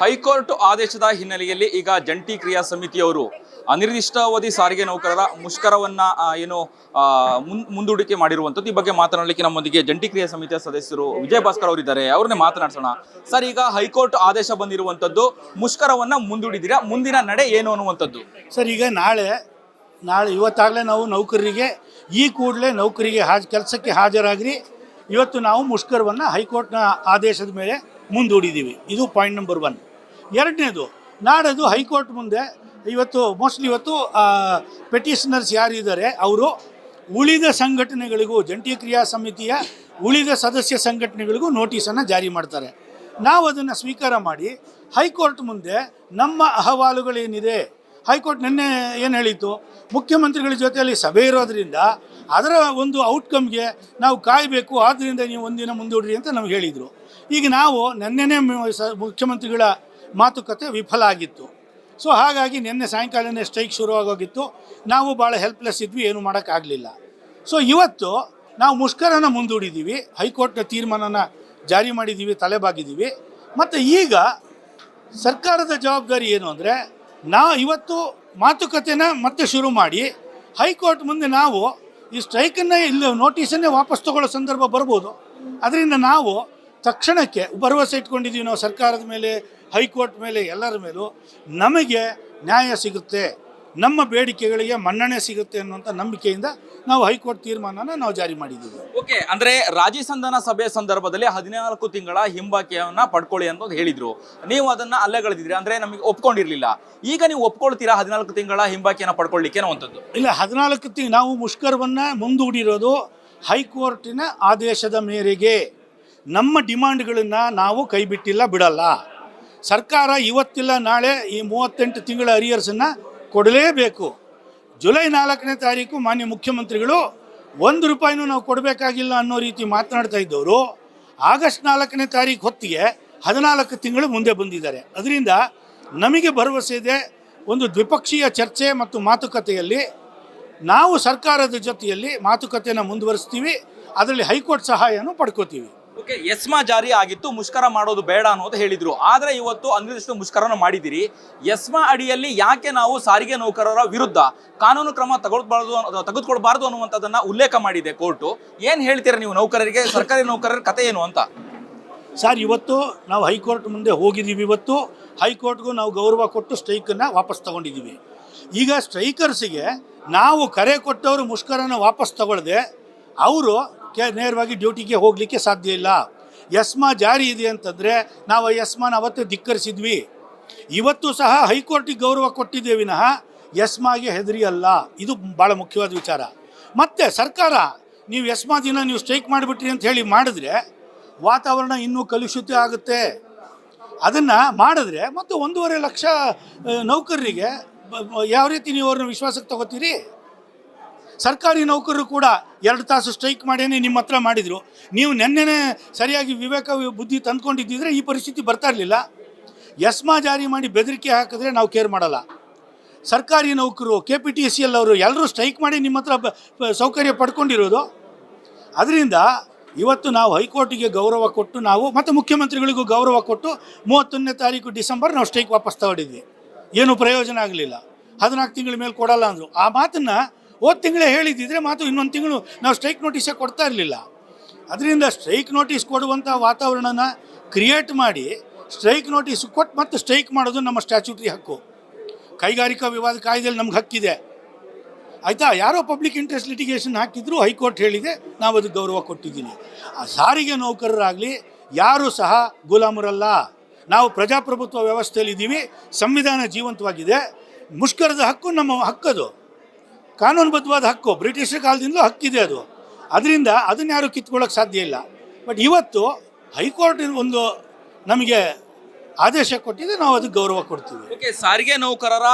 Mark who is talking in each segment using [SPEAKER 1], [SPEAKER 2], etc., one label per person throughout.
[SPEAKER 1] High court ಆದೇಶದ ಹಿನ್ನೆಲೆಯಲ್ಲಿ ಈಗ ಜಂಟಿ ಕ್ರಿಯಾ ಸಮಿತಿಯವರು ಅನಿರ್ದಿಷ್ಟಾವಧಿ ಸಾರಿಗೆ ನೌಕರರ ಮುಷ್ಕರವನ್ನ ಏನು ಮುನ್- ಮುಂದೂಡಿಕೆ ಮಾಡಿರುವಂಥದ್ದು. ಈ ಬಗ್ಗೆ ಮಾತನಾಡಲಿಕ್ಕೆ ನಮ್ಮೊಂದಿಗೆ ಜಂಟಿ ಕ್ರಿಯಾ ಸಮಿತಿಯ ಸದಸ್ಯರು ವಿಜಯ ಭಾಸ್ಕರ್ ಅವರಿದ್ದಾರೆ ಅವ್ರನ್ನೇ ಮಾತನಾಡ್ಸೋಣ. ಸರ್, ಈಗ ಹೈಕೋರ್ಟ್ ಆದೇಶ ಬಂದಿರುವಂಥದ್ದು, ಮುಷ್ಕರವನ್ನ ಮುಂದೂಡಿದೀರಾ ಮುಂದಿನ ನಡೆ ಏನು ಅನ್ನುವಂಥದ್ದು?
[SPEAKER 2] ಸರ್, ಈಗ ನಾಳೆ ನಾಳೆ ಇವತ್ತಾಗಲೇ ನಾವು ನೌಕರರಿಗೆ, ಈ ಕೂಡಲೇ ನೌಕರಿಗೆ ಹಾಜ್, ಕೆಲಸಕ್ಕೆ ಹಾಜರಾಗಿರಿ. ಇವತ್ತು ನಾವು ಮುಷ್ಕರವನ್ನು ಹೈಕೋರ್ಟ್ನ ಆದೇಶದ ಮೇಲೆ ಮುಂದೂಡಿದ್ದೀವಿ. ಇದು ಪಾಯಿಂಟ್ ನಂಬರ್ ಒನ್ ಎರಡನೇದು, ನಾಡದು ಹೈಕೋರ್ಟ್ ಮುಂದೆ ಇವತ್ತು ಮೋಸ್ಟ್ಲಿ ಇವತ್ತು ಪೆಟಿಷನರ್ಸ್ ಯಾರಿದ್ದಾರೆ ಅವರು ಉಳಿದ ಸಂಘಟನೆಗಳಿಗೂ, ಜಂಟಿ ಕ್ರಿಯಾ ಸಮಿತಿಯ ಉಳಿದ ಸದಸ್ಯ ಸಂಘಟನೆಗಳಿಗೂ ನೋಟಿಸನ್ನು ಜಾರಿ ಮಾಡ್ತಾರೆ. ನಾವು ಅದನ್ನು ಸ್ವೀಕಾರ ಮಾಡಿ, ಹೈಕೋರ್ಟ್ ಮುಂದೆ ನಮ್ಮ ಅಹವಾಲುಗಳೇನಿದೆ, ಹೈಕೋರ್ಟ್ ನಿನ್ನೆ ಏನು ಹೇಳಿತ್ತು, ಮುಖ್ಯಮಂತ್ರಿಗಳ ಜೊತೆಯಲ್ಲಿ ಸಭೆ ಇರೋದರಿಂದ ಅದರ ಒಂದು ಔಟ್ಕಮ್ಗೆ ನಾವು ಕಾಯಬೇಕು ಆದ್ದರಿಂದ ನೀವು ಒಂದಿನ ಮುಂದೂಡ್ರಿ ಅಂತ ನಮ್ಗೆ ಹೇಳಿದರು. ಈಗ ನಾವು ನೆನ್ನೆನೇ ಮುಖ್ಯಮಂತ್ರಿಗಳ ಮಾತುಕತೆ ವಿಫಲ ಆಗಿತ್ತು. ಸೊ ಹಾಗಾಗಿ ನಿನ್ನೆ ಸಾಯಂಕಾಲನೇ ಸ್ಟ್ರೈಕ್ ಶುರುವಾಗೋಗಿತ್ತು. ನಾವು ಭಾಳ ಹೆಲ್ಪ್ಲೆಸ್ ಇದ್ವಿ, ಏನು ಮಾಡೋಕ್ಕಾಗಲಿಲ್ಲ. ಸೊ ಇವತ್ತು ನಾವು ಮುಷ್ಕರನ ಮುಂದೂಡಿದ್ದೀವಿ ಹೈಕೋರ್ಟ್ನ ತೀರ್ಮಾನನ ಜಾರಿ ಮಾಡಿದ್ದೀವಿ ತಲೆಬಾಗಿದ್ದೀವಿ ಮತ್ತು ಈಗ ಸರ್ಕಾರದ ಜವಾಬ್ದಾರಿ ಏನು ಅಂದರೆ, ನಾ ಇವತ್ತು ಮಾತುಕತೆನ ಮತ್ತೆ ಶುರು ಮಾಡಿ, ಹೈಕೋರ್ಟ್ ಮುಂದೆ ನಾವು ಈ ಸ್ಟ್ರೈಕನ್ನು ಇಲ್ಲಿ ನೋಟಿಸನ್ನೇ ವಾಪಸ್ ತಗೊಳ್ಳೋ ಸಂದರ್ಭ ಬರ್ಬೋದು. ಅದರಿಂದ ನಾವು ತಕ್ಷಣಕ್ಕೆ ಭರವಸೆ ಇಟ್ಕೊಂಡಿದ್ದೀವಿ ನಾವು ಸರ್ಕಾರದ ಮೇಲೆ ಹೈಕೋರ್ಟ್ ಮೇಲೆ ಎಲ್ಲರ ಮೇಲೂ. ನಮಗೆ ನ್ಯಾಯ ಸಿಗುತ್ತೆ. ನಮ್ಮ ಬೇಡಿಕೆಗಳಿಗೆ ಮನ್ನಣೆ ಸಿಗುತ್ತೆ ಅನ್ನುವಂಥ ನಂಬಿಕೆಯಿಂದ ನಾವು ಹೈಕೋರ್ಟ್ ತೀರ್ಮಾನನ ನಾವು ಜಾರಿ ಮಾಡಿದ್ದೀವಿ.
[SPEAKER 1] ಓಕೆ ಅಂದ್ರೆ ರಾಜಿ ಸಂಧಾನ ಸಭೆಯ ಸಂದರ್ಭದಲ್ಲಿ ಹದಿನಾಲ್ಕು ತಿಂಗಳ ಹಿಂಬಾಕಿಯನ್ನು ಪಡ್ಕೊಳ್ಳಿ ಅಂತ ಹೇಳಿದ್ರು. ನೀವು ಅದನ್ನ ಅಲ್ಲೆಗಳಿದ್ರಿ ಅಂದ್ರೆ ನಮಗೆ ಒಪ್ಕೊಂಡಿರ್ಲಿಲ್ಲ. ಈಗ ನೀವು ಒಪ್ಕೊಳ್ತೀರಾ ಹದಿನಾಲ್ಕು ತಿಂಗಳ ಹಿಂಬಾಕಿಯನ್ನು ಪಡ್ಕೊಳ್ಳಿಕ್ಕೆ ಅನ್ನುವಂಥದ್ದು?
[SPEAKER 2] ಇಲ್ಲ ಹದಿನಾಲ್ಕು ತಿಂಗ್ ನಾವು ಮುಷ್ಕರವನ್ನು ಮುಂದೂಡಿರೋದು ಹೈಕೋರ್ಟಿನ ಆದೇಶದ ಮೇರೆಗೆ. ನಮ್ಮ ಡಿಮಾಂಡ್ಗಳನ್ನು ನಾವು ಕೈಬಿಟ್ಟಿಲ್ಲ ಬಿಡಲ್ಲ. ಸರ್ಕಾರ ಇವತ್ತಿಲ್ಲ, ನಾಳೆ ಈ ಮೂವತ್ತೆಂಟು ತಿಂಗಳ ಅರಿಯರ್ಸನ್ನು ಕೊಡಲೇಬೇಕು. ಜುಲೈ ನಾಲ್ಕನೇ ತಾರೀಕು ಮಾನ್ಯ ಮುಖ್ಯಮಂತ್ರಿಗಳು ಒಂದು ರೂಪಾಯಿನೂ ನಾವು ಕೊಡಬೇಕಾಗಿಲ್ಲ ಅನ್ನೋ ರೀತಿ ಮಾತನಾಡ್ತಾ ಇದ್ದವರು ಆಗಸ್ಟ್ ನಾಲ್ಕನೇ ತಾರೀಕು ಹೊತ್ತಿಗೆ ಹದಿನಾಲ್ಕು ತಿಂಗಳು ಮುಂದೆ ಬಂದಿದ್ದಾರೆ. ಅದರಿಂದ ನಮಗೆ ಭರವಸೆ ಇದೆ, ಒಂದು ದ್ವಿಪಕ್ಷೀಯ ಚರ್ಚೆ ಮತ್ತು ಮಾತುಕತೆಯಲ್ಲಿ ನಾವು ಸರ್ಕಾರದ ಜೊತೆಯಲ್ಲಿ ಮಾತುಕತೆಯನ್ನು ಮುಂದುವರಿಸ್ತೀವಿ, ಅದರಲ್ಲಿ ಹೈಕೋರ್ಟ್ ಸಹಾಯನೂ ಪಡ್ಕೋತೀವಿ.
[SPEAKER 1] ಓಕೆ, ಎಸ್ಮಾ ಜಾರಿ ಆಗಿತ್ತು, ಮುಷ್ಕರ ಮಾಡೋದು ಬೇಡ ಅನ್ನೋದು ಹೇಳಿದ್ರು. ಆದರೆ ಇವತ್ತು ಅನಿರ್ದಿಷ್ಟ ಮುಷ್ಕರನ ಮಾಡಿದಿರಿ ಎಸ್ಮಾ ಅಡಿಯಲ್ಲಿ ಯಾಕೆ ನಾವು ಸಾರಿಗೆ ನೌಕರರ ವಿರುದ್ಧ ಕಾನೂನು ಕ್ರಮ ತಗೊಳ್ಬಾರ್ದು ತೆಗೆದುಕೊಳ್ಬಾರ್ದು ಅನ್ನುವಂಥದ್ದನ್ನ ಉಲ್ಲೇಖ ಮಾಡಿದೆ ಕೋರ್ಟು. ಏನು ಹೇಳ್ತೀರಾ ನೀವು ನೌಕರರಿಗೆ, ಸರ್ಕಾರಿ ನೌಕರರ ಕತೆ ಏನು ಅಂತ?
[SPEAKER 2] ಸರ್, ಇವತ್ತು ನಾವು ಹೈಕೋರ್ಟ್ ಮುಂದೆ ಹೋಗಿದ್ದೀವಿ ಇವತ್ತು. ಹೈಕೋರ್ಟ್ಗೂ ನಾವು ಗೌರವ ಕೊಟ್ಟು ಸ್ಟ್ರೈಕನ್ನು ವಾಪಸ್ ತಗೊಂಡಿದ್ದೀವಿ. ಈಗ ಸ್ಟ್ರೈಕರ್ಸಿಗೆ ನಾವು ಕರೆ ಕೊಟ್ಟವರು ಮುಷ್ಕರನ ವಾಪಸ್ ತಗೊಳ್ಳದೆ ಅವರು ನೇರವಾಗಿ ಡ್ಯೂಟಿಗೆ ಹೋಗಲಿಕ್ಕೆ ಸಾಧ್ಯ ಇಲ್ಲ. ಯಸ್ಮಾ ಜಾರಿ ಇದೆ ಅಂತಂದರೆ ನಾವು ಆ ಯಸ್ಮಾನ ಅವತ್ತೇ ಧಿಕ್ಕರಿಸಿದ್ವಿ. ಇವತ್ತು ಸಹ ಹೈಕೋರ್ಟಿಗೆ ಗೌರವ ಕೊಟ್ಟಿದ್ದೇ ವಿನಃ ಯಸ್ಮಾಗೆ ಹೆದರಿ ಅಲ್ಲ ಇದು ಭಾಳ ಮುಖ್ಯವಾದ ವಿಚಾರ. ಮತ್ತು ಸರ್ಕಾರ, ನೀವು ಎಸ್ಮಾ ದಿನ ನೀವು ಸ್ಟ್ರೈಕ್ ಮಾಡಿಬಿಟ್ರಿ ಅಂತ ಹೇಳಿ ಮಾಡಿದ್ರೆ ವಾತಾವರಣ ಇನ್ನೂ ಕಲುಷಿತ ಆಗುತ್ತೆ. ಅದನ್ನು ಮಾಡಿದ್ರೆ ಮತ್ತು ಒಂದೂವರೆ ಲಕ್ಷ ನೌಕರರಿಗೆ ಯಾವ ರೀತಿ ನೀವು ಅವ್ರನ್ನ ವಿಶ್ವಾಸಕ್ಕೆ ತಗೋತೀರಿ? ಸರ್ಕಾರಿ ನೌಕರರು ಕೂಡ ಎರಡು ತಾಸು ಸ್ಟ್ರೈಕ್ ಮಾಡೇನೆ ನಿಮ್ಮ ಹತ್ರ ಮಾಡಿದರು. ನೀವು ನೆನ್ನೆನೇ ಸರಿಯಾಗಿ ವಿವೇಕ ಬುದ್ಧಿ ತಂದ್ಕೊಂಡಿದ್ದಿದ್ರೆ ಈ ಪರಿಸ್ಥಿತಿ ಬರ್ತಾ ಇರಲಿಲ್ಲ. ಎಸ್ಮಾ ಜಾರಿ ಮಾಡಿ ಬೆದರಿಕೆ ಹಾಕಿದ್ರೆ ನಾವು ಕೇರ್ ಮಾಡಲ್ಲ. ಸರ್ಕಾರಿ ನೌಕರು K P T C L ಅವರು ಎಲ್ಲರೂ ಸ್ಟ್ರೈಕ್ ಮಾಡಿ ನಿಮ್ಮ ಹತ್ರ ಸೌಕರ್ಯ ಪಡ್ಕೊಂಡಿರೋದು. ಅದರಿಂದ ಇವತ್ತು ನಾವು ಹೈಕೋರ್ಟಿಗೆ ಗೌರವ ಕೊಟ್ಟು ನಾವು ಮತ್ತು ಮುಖ್ಯಮಂತ್ರಿಗಳಿಗೂ ಗೌರವ ಕೊಟ್ಟು ಮೂವತ್ತೊಂದನೇ ತಾರೀಕು ಡಿಸೆಂಬರ್ ನಾವು ಸ್ಟ್ರೈಕ್ ವಾಪಸ್ ತಗೊಂಡಿದ್ವಿ. ಏನೂ ಪ್ರಯೋಜನ ಆಗಲಿಲ್ಲ. ಹದಿನಾಲ್ಕು ತಿಂಗಳ ಮೇಲೆ ಕೊಡಲ್ಲ ಅಂದರು. ಆ ಮಾತನ್ನು ಹೋದ ತಿಂಗಳೇ ಹೇಳಿದ್ದಿದ್ರೆ ಮಾತು ಇನ್ನೊಂದು ತಿಂಗಳು ನಾವು ಸ್ಟ್ರೈಕ್ ನೋಟಿಸೇ ಕೊಡ್ತಾ ಇರಲಿಲ್ಲ. ಅದರಿಂದ ಸ್ಟ್ರೈಕ್ ನೋಟಿಸ್ ಕೊಡುವಂಥ ವಾತಾವರಣನ ಕ್ರಿಯೇಟ್ ಮಾಡಿ ಸ್ಟ್ರೈಕ್ ನೋಟಿಸ್ ಕೊಟ್ಟು ಮತ್ತೆ ಸ್ಟ್ರೈಕ್ ಮಾಡೋದು ನಮ್ಮ ಸ್ಟ್ಯಾಚ್ಯೂಟ್ರಿ ಹಕ್ಕು. ಕೈಗಾರಿಕಾ ವಿವಾದ ಕಾಯ್ದೆಯಲ್ಲಿ ನಮ್ಗೆ ಹಕ್ಕಿದೆ. ಆಯಿತಾ? ಯಾರೋ ಪಬ್ಲಿಕ್ ಇಂಟ್ರೆಸ್ಟ್ ಲಿಟಿಗೇಷನ್ ಹಾಕಿದ್ರು, ಹೈಕೋರ್ಟ್ ಹೇಳಿದೆ, ನಾವು ಅದಕ್ಕೆ ಗೌರವ ಕೊಟ್ಟಿದ್ದೀನಿ ಆ ಸಾರಿಗೆ ನೌಕರರಾಗಲಿ, ಯಾರೂ ಸಹ ಗುಲಾಮರಲ್ಲ. ನಾವು ಪ್ರಜಾಪ್ರಭುತ್ವ ವ್ಯವಸ್ಥೆಯಲ್ಲಿ ಇದ್ದೀವಿ ಸಂವಿಧಾನ ಜೀವಂತವಾಗಿದೆ. ಮುಷ್ಕರದ ಹಕ್ಕು ನಮ್ಮ ಹಕ್ಕದು. ಕಾನೂನುಬದ್ಧವಾದ ಹಕ್ಕು ಬ್ರಿಟಿಷರ ಕಾಲದಿಂದಲೂ ಹಕ್ಕಿದೆ ಅದು. ಅದರಿಂದ ಅದನ್ನ ಯಾರು ಕಿತ್ಕೊಳ್ಳೋಕೆ ಸಾಧ್ಯ ಇಲ್ಲ. ಬಟ್ ಇವತ್ತು ಹೈಕೋರ್ಟ್ ಒಂದು ನಮಗೆ ಆದೇಶ ಕೊಟ್ಟಿದೆ ನಾವು ಅದಕ್ಕೆ ಗೌರವ ಕೊಡ್ತೀವಿ.
[SPEAKER 1] ಓಕೆ ಸಾರಿಗೆ ನೌಕರರ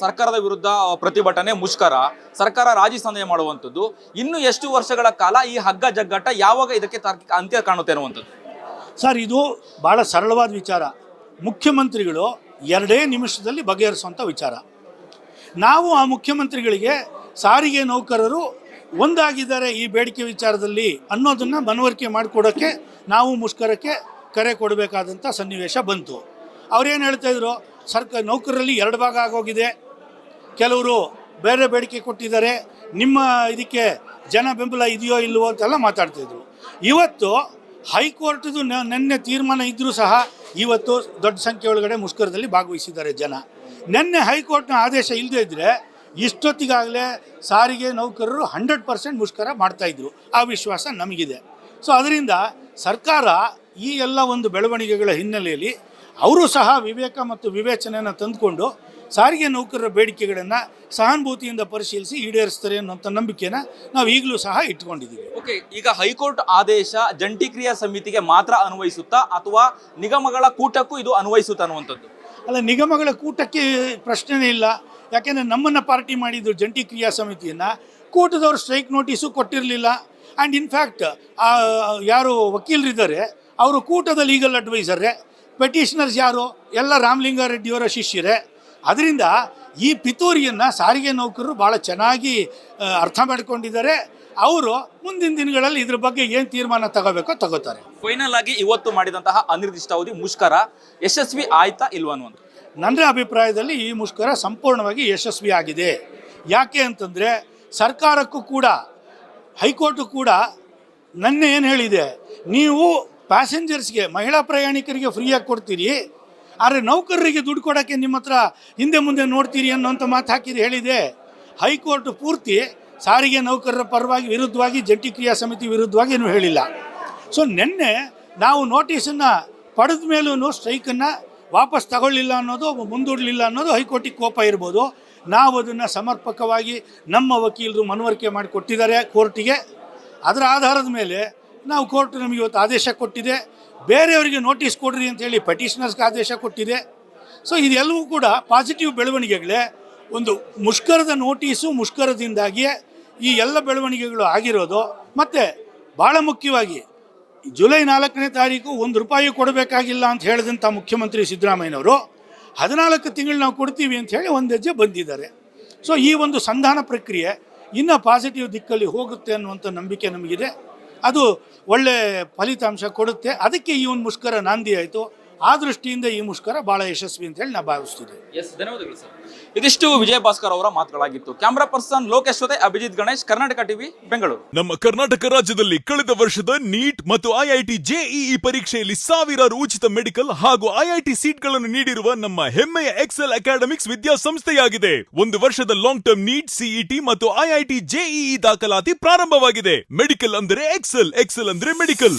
[SPEAKER 1] ಸರ್ಕಾರದ ವಿರುದ್ಧ ಪ್ರತಿಭಟನೆ ಮುಷ್ಕರ ಸರ್ಕಾರ ರಾಜಿ ಸಂದೇಹ ಮಾಡುವಂಥದ್ದು. ಇನ್ನು ಎಷ್ಟು ವರ್ಷಗಳ ಕಾಲ ಈ ಹಗ್ಗ ಜಗ್ಗಾಟ ಯಾವಾಗ ಇದಕ್ಕೆ ತಾರ್ಕಿಕ ಅಂತ್ಯ ಕಾಣುತ್ತೆ ಅನ್ನುವಂಥದ್ದು?
[SPEAKER 2] ಸರ್ ಇದು ಭಾಳ ಸರಳವಾದ ವಿಚಾರ. ಮುಖ್ಯಮಂತ್ರಿಗಳು ಎರಡೇ ನಿಮಿಷದಲ್ಲಿ ಬಗೆಹರಿಸುವಂಥ ವಿಚಾರ. ನಾವು ಆ ಮುಖ್ಯಮಂತ್ರಿಗಳಿಗೆ ಸಾರಿಗೆ ನೌಕರರು ಒಂದಾಗಿದ್ದಾರೆ ಈ ಬೇಡಿಕೆ ವಿಚಾರದಲ್ಲಿ ಅನ್ನೋದನ್ನು ಮನವರಿಕೆ ಮಾಡಿಕೊಡೋಕ್ಕೆ ನಾವು ಮುಷ್ಕರಕ್ಕೆ ಕರೆ ಕೊಡಬೇಕಾದಂಥ ಸನ್ನಿವೇಶ ಬಂತು. ಅವ್ರೇನು ಹೇಳ್ತಾ ಇದ್ರು? ಸರ್ಕ ನೌಕರರಲ್ಲಿ ಎರಡು ಭಾಗ ಆಗೋಗಿದೆ. ಕೆಲವರು ಬೇರೆ ಬೇಡಿಕೆ ಕೊಟ್ಟಿದ್ದಾರೆ. ನಿಮ್ಮ ಇದಕ್ಕೆ ಜನ ಬೆಂಬಲ ಇದೆಯೋ ಇಲ್ಲವೋ ಅಂತೆಲ್ಲ ಮಾತಾಡ್ತಿದ್ರು ಇವತ್ತು ಹೈಕೋರ್ಟ್ದು ನಿನ್ನೆ ತೀರ್ಮಾನ ಇದ್ದರೂ ಸಹ ಇವತ್ತು ದೊಡ್ಡ ಸಂಖ್ಯೆ ಒಳಗಡೆ ಮುಷ್ಕರದಲ್ಲಿ ಭಾಗವಹಿಸಿದ್ದಾರೆ ಜನ. ನಿನ್ನೆ ಹೈಕೋರ್ಟ್ನ ಆದೇಶ ಇಲ್ಲದೇ ಇದ್ದರೆ ಇಷ್ಟೊತ್ತಿಗಾಗಲೇ ಸಾರಿಗೆ ನೌಕರರು ಹಂಡ್ರೆಡ್ ಪರ್ಸೆಂಟ್ ಮುಷ್ಕರ ಮಾಡ್ತಾಯಿದ್ರು ಆ ವಿಶ್ವಾಸ ನಮಗಿದೆ. ಸೊ ಅದರಿಂದ ಸರ್ಕಾರ ಈ ಎಲ್ಲ ಒಂದು ಬೆಳವಣಿಗೆಗಳ ಹಿನ್ನೆಲೆಯಲ್ಲಿ ಅವರು ಸಹ ವಿವೇಕ ಮತ್ತು ವಿವೇಚನೆಯನ್ನು ತಂದುಕೊಂಡು ಸಾರಿಗೆ ನೌಕರರ ಬೇಡಿಕೆಗಳನ್ನು ಸಹಾನುಭೂತಿಯಿಂದ ಪರಿಶೀಲಿಸಿ ಈಡೇರಿಸ್ತಾರೆ ಅನ್ನುವಂಥ ನಂಬಿಕೆನ ನಾವು ಈಗಲೂ ಸಹ ಇಟ್ಕೊಂಡಿದ್ದೀವಿ
[SPEAKER 1] ಓಕೆ ಈಗ ಹೈಕೋರ್ಟ್ ಆದೇಶ ಜಂಟಿ ಕ್ರಿಯಾ ಸಮಿತಿಗೆ ಮಾತ್ರ ಅನ್ವಯಿಸುತ್ತಾ ಅಥವಾ ನಿಗಮಗಳ ಕೂಟಕ್ಕೂ ಇದು ಅನ್ವಯಿಸುತ್ತಾ ಅನ್ನುವಂಥದ್ದು?
[SPEAKER 2] ಅಲ್ಲ ನಿಗಮಗಳ ಕೂಟಕ್ಕೆ ಪ್ರಶ್ನೆನೇ ಇಲ್ಲ. ಯಾಕೆಂದರೆ ನಮ್ಮನ್ನು ಪಾರ್ಟಿ ಮಾಡಿದ್ದು ಜಂಟಿ ಕ್ರಿಯಾ ಸಮಿತಿಯನ್ನು ಕೂಟದವರು ಸ್ಟ್ರೈಕ್ ನೋಟಿಸು ಕೊಟ್ಟಿರಲಿಲ್ಲ. ಆ್ಯಂಡ್ ಇನ್ಫ್ಯಾಕ್ಟ್ ಯಾರು ವಕೀಲರಿದ್ದಾರೆ, ಅವರು ಕೂಟದ ಲೀಗಲ್ ಅಡ್ವೈಸರೇ ಪೆಟಿಷನರ್ಸ್ ಯಾರು, ಎಲ್ಲ ರಾಮಲಿಂಗಾರೆಡ್ಡಿಯವರ ಶಿಷ್ಯರೇ. ಅದರಿಂದ ಈ ಪಿತೂರಿಯನ್ನು ಸಾರಿಗೆ ನೌಕರರು ಭಾಳ ಚೆನ್ನಾಗಿ ಅರ್ಥ ಮಾಡಿಕೊಂಡಿದ್ದಾರೆ. ಅವರು ಮುಂದಿನ ದಿನಗಳಲ್ಲಿ ಇದ್ರ ಬಗ್ಗೆ ಏನು ತೀರ್ಮಾನ ತಗೋಬೇಕೋ ತಗೋತಾರೆ.
[SPEAKER 1] ಫೈನಲ್ ಆಗಿ ಇವತ್ತು ಮಾಡಿದಂತಹ ಅನಿರ್ದಿಷ್ಟಾವಧಿ ಮುಷ್ಕರ ಯಶಸ್ವಿ ಆಯ್ತಾ ಇಲ್ವಾ ಅನ್ನುವಂಥ
[SPEAKER 2] ನನ್ನ ಅಭಿಪ್ರಾಯದಲ್ಲಿ ಈ ಮುಷ್ಕರ ಸಂಪೂರ್ಣವಾಗಿ ಯಶಸ್ವಿಯಾಗಿದೆ ಯಾಕೆ ಅಂತಂದರೆ ಸರ್ಕಾರಕ್ಕೂ ಕೂಡ ಹೈಕೋರ್ಟು ಕೂಡ ನನ್ನ ಏನು ಹೇಳಿದೆ, ನೀವು ಪ್ಯಾಸೆಂಜರ್ಸ್ಗೆ, ಮಹಿಳಾ ಪ್ರಯಾಣಿಕರಿಗೆ ಫ್ರೀಯಾಗಿ ಕೊಡ್ತೀರಿ, ಆದರೆ ನೌಕರರಿಗೆ ದುಡ್ಡು ಕೊಡೋಕ್ಕೆ ನಿಮ್ಮ ಹತ್ರ ಹಿಂದೆ ಮುಂದೆ ನೋಡ್ತೀರಿ ಅನ್ನೋಂಥ ಮಾತು ಹಾಕಿದ್ದು ಹೇಳಿದೆ. ಹೈಕೋರ್ಟ್ ಪೂರ್ತಿ ಸಾರಿಗೆ ನೌಕರರ ಪರವಾಗಿ ವಿರುದ್ಧವಾಗಿ, ಜಂಟಿ ಕ್ರಿಯಾ ಸಮಿತಿ ವಿರುದ್ಧವಾಗಿ ಏನು ಹೇಳಿಲ್ಲ. ಸೊ ನಿನ್ನೆ ನಾವು ನೋಟಿಸನ್ನು ಪಡೆದ ಮೇಲೂ ಸ್ಟ್ರೈಕನ್ನು ವಾಪಸ್ ತಗೊಳ್ಳಿಲ್ಲ ಅನ್ನೋದು, ಮುಂದೂಡಲಿಲ್ಲ ಅನ್ನೋದು ಹೈಕೋರ್ಟಿಗೆ ಕೋಪ ಇರ್ಬೋದು. ನಾವು ಅದನ್ನು ಸಮರ್ಪಕವಾಗಿ ನಮ್ಮ ವಕೀಲರು ಮನವರಿಕೆ ಮಾಡಿ ಕೊಟ್ಟಿದ್ದಾರೆ ಕೋರ್ಟಿಗೆ. ಅದರ ಆಧಾರದ ಮೇಲೆ ನಾವು ಕೋರ್ಟ್ ನಮಗೆ ಇವತ್ತು ಆದೇಶ ಕೊಟ್ಟಿದೆ. ಬೇರೆಯವರಿಗೆ ನೋಟಿಸ್ ಕೊಡ್ರಿ ಅಂತೇಳಿ ಪೆಟಿಷನರ್ಸ್ಗೆ ಆದೇಶ ಕೊಟ್ಟಿದೆ. ಸೊ ಇದೆಲ್ಲವೂ ಕೂಡ ಪಾಸಿಟಿವ್ ಬೆಳವಣಿಗೆಗಳೇ. ಒಂದು ಮುಷ್ಕರದ ನೋಟಿಸು ಮುಷ್ಕರದಿಂದಾಗಿಯೇ ಈ ಎಲ್ಲ ಬೆಳವಣಿಗೆಗಳು ಆಗಿರೋದು. ಮತ್ತು ಭಾಳ ಮುಖ್ಯವಾಗಿ ಜುಲೈ ನಾಲ್ಕನೇ ತಾರೀಕು ಒಂದು ರೂಪಾಯಿ ಕೊಡಬೇಕಾಗಿಲ್ಲ ಅಂತ ಹೇಳಿದಂಥ ಮುಖ್ಯಮಂತ್ರಿ ಸಿದ್ದರಾಮಯ್ಯನವರು, ಹದಿನಾಲ್ಕು ತಿಂಗಳು ನಾವು ಕೊಡ್ತೀವಿ ಅಂತ ಹೇಳಿ ಒಂದು ಹೆಜ್ಜೆ ಬಂದಿದ್ದಾರೆ. ಸೊ ಈ ಒಂದು ಸಂಧಾನ ಪ್ರಕ್ರಿಯೆ ಇನ್ನೂ ಪಾಸಿಟಿವ್ ದಿಕ್ಕಲ್ಲಿ ಹೋಗುತ್ತೆ ಅನ್ನುವಂಥ ನಂಬಿಕೆ ನಮಗಿದೆ. ಅದು ಒಳ್ಳೆ ಫಲಿತಾಂಶ ಕೊಡುತ್ತೆ. ಅದಕ್ಕೆ ಈ ಒಂದು ಮುಷ್ಕರ ನಾಂದಿ ಆಯಿತು. ಆ ದೃಷ್ಟಿಯಿಂದ ಈ ಮುಷ್ಕರ ಬಹಳ ಯಶಸ್ವಿ ಅಂತ ಹೇಳಿ ನಾ ಭಾವಿಸ್ತಿದ್ದೆ
[SPEAKER 1] ಎಸ್ ಧನ್ಯವಾದಗಳು ಸರ್. ಇದಿಷ್ಟು ವಿಜಯ ಭಾಸ್ಕರ್ ಅವರ ಮಾತುಗಳಾಗಿತ್ತು. ಕ್ಯಾಮರಾ ಪರ್ಸನ್ ಲೋಕೇಶ್ ಜೊತೆ ಅಭಿಜಿತ್ ಗಣೇಶ್ ಕರ್ನಾಟಕ ಟಿವಿ ಬೆಂಗಳೂರು.
[SPEAKER 3] ನಮ್ಮ ಕರ್ನಾಟಕ ರಾಜ್ಯದಲ್ಲಿ ಕಳೆದ ವರ್ಷದ ನೀಟ್ ಮತ್ತು ಐಐಟಿ ಜೆಇಇ ಪರೀಕ್ಷೆಯಲ್ಲಿ ಸಾವಿರಾರು ಉಚಿತ ಮೆಡಿಕಲ್ ಹಾಗೂ ಐಐಟಿ ಸೀಟ್ಗಳನ್ನು ನೀಡಿರುವ ನಮ್ಮ ಹೆಮ್ಮೆಯ ಎಕ್ಸೆಲ್ ಅಕಾಡೆಮಿಕ್ಸ್ ವಿದ್ಯಾಸಂಸ್ಥೆಯಾಗಿದೆ. ಒಂದು ವರ್ಷದ ಲಾಂಗ್ ಟರ್ಮ್ ನೀಟ್ ಸಿಇಟಿ ಮತ್ತು ಐಐಟಿ ಜೆಇಇ ದಾಖಲಾತಿ ಪ್ರಾರಂಭವಾಗಿದೆ. ಮೆಡಿಕಲ್ ಅಂದರೆ ಎಕ್ಸೆಲ್ ಎಕ್ಸೆಲ್ ಅಂದ್ರೆ ಮೆಡಿಕಲ್.